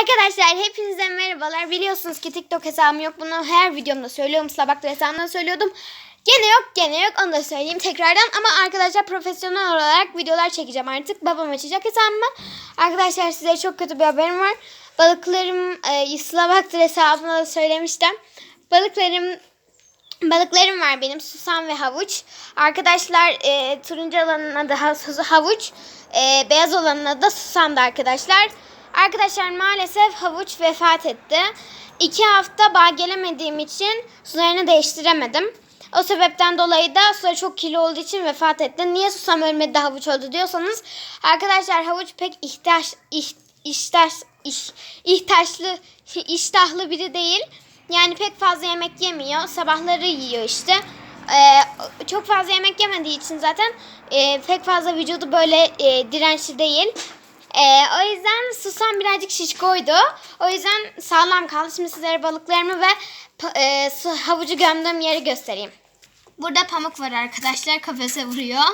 Arkadaşlar hepinize merhabalar. Biliyorsunuz ki TikTok hesabım yok. Bunu her videomda söylüyorum. Slabak'ta hesabımda söylüyordum. Gene yok gene yok onu da söyleyeyim tekrardan. Ama arkadaşlar profesyonel olarak videolar çekeceğim artık. Babam açacak hesabımı. Arkadaşlar size çok kötü bir haberim var. Balıklarım e, Slabak'ta hesabımda da söylemiştim. Balıklarım Balıklarım var benim susam ve havuç. Arkadaşlar e, turuncu olanın adı ha- havuç. E, beyaz olanın adı da susamdı arkadaşlar. Arkadaşlar maalesef havuç vefat etti. İki hafta bağ gelemediğim için sularını değiştiremedim. O sebepten dolayı da suları çok kirli olduğu için vefat etti. Niye susam ölmedi havuç oldu diyorsanız. Arkadaşlar havuç pek ihtiyaç, iş, iştaş, iş, ihtaçlı, iştahlı biri değil. Yani pek fazla yemek yemiyor. Sabahları yiyor işte. Ee, çok fazla yemek yemediği için zaten e, pek fazla vücudu böyle e, dirençli değil. Ee, o yüzden susam birazcık şişkoydu. O yüzden sağlam kaldı. Şimdi sizlere balıklarımı ve e, su, havucu gömdüğüm yeri göstereyim. Burada pamuk var arkadaşlar. Kafese vuruyor.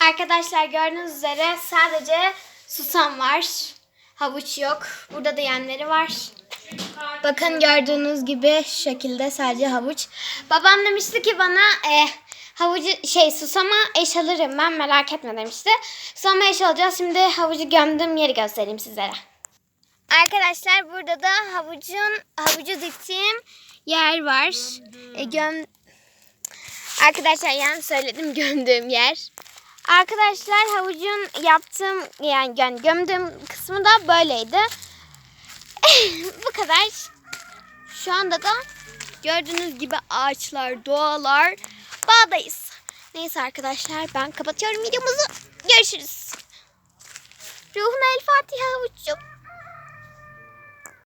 Arkadaşlar gördüğünüz üzere sadece susam var. Havuç yok. Burada da yemleri var. Bakın gördüğünüz gibi şekilde sadece havuç. Babam demişti ki bana e, havucu şey susama eş alırım ben merak etme demişti. Susama eş alacağız. Şimdi havucu gömdüğüm yeri göstereyim sizlere. Arkadaşlar burada da havucun havucu diktiğim yer var. E, göm Arkadaşlar yani söyledim gömdüğüm yer. Arkadaşlar havucun yaptığım yani gö- gömdüğüm kısmı da böyleydi. Bu kadar. Şu anda da gördüğünüz gibi ağaçlar, doğalar, bağdayız. Neyse arkadaşlar ben kapatıyorum videomuzu. Görüşürüz. Ruhuna el Fatiha havuççum.